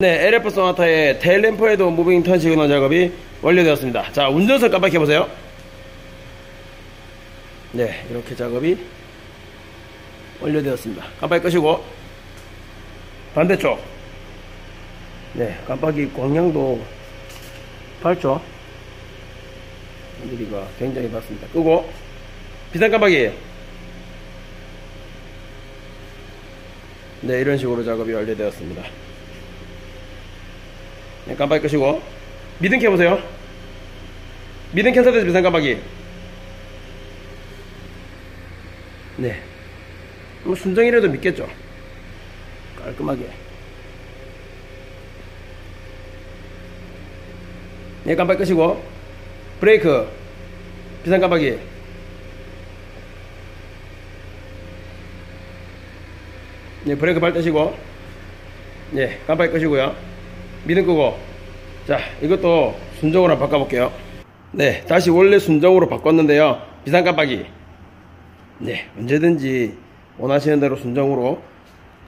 네, LF 소나타의 테일램프에도 무빙 턴 시그널 작업이 완료되었습니다. 자, 운전석 깜빡해보세요. 네, 이렇게 작업이 완료되었습니다. 깜빡이 끄시고, 반대쪽. 네, 깜빡이 광량도 밝죠? 분들이가 굉장히 밝습니다. 끄고, 비상 깜빡이. 네, 이런 식으로 작업이 완료되었습니다. 네, 깜빡이 끄시고. 미등 켜보세요. 미등 켠 상태에서 비상 깜빡이 네. 뭐 순정이라도 믿겠죠. 깔끔하게. 네 깜빡이 끄시고. 브레이크. 비상 깜빡이. 네 브레이크 발 떼시고. 네 깜빡이 끄시고요 미등 끄고. 자 이것도 순정으로 바꿔볼게요. 네 다시 원래 순정으로 바꿨는데요. 비상 깜빡이. 네 언제든지 원하시는 대로 순정으로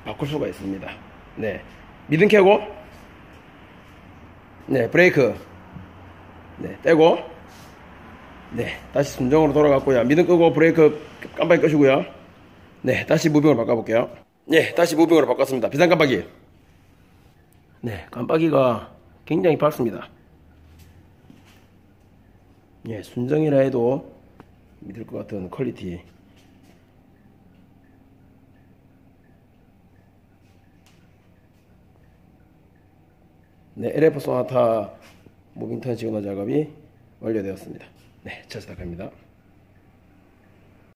바꿀 수가 있습니다. 네 미등 켜고. 네 브레이크. 네 떼고. 네 다시 순정으로 돌아갔고요. 미등 끄고 브레이크 깜빡이 끄시고요. 네 다시 무빙으로 바꿔볼게요. 네 다시 무빙으로 바꿨습니다. 비상 깜빡이 네, 깜빡이가 굉장히 밝습니다. 예, 순정이라 해도 믿을 것 같은 퀄리티. 네, LF 소나타 무빙턴 시그널 작업이 완료되었습니다. 네, 잘 부탁합니다.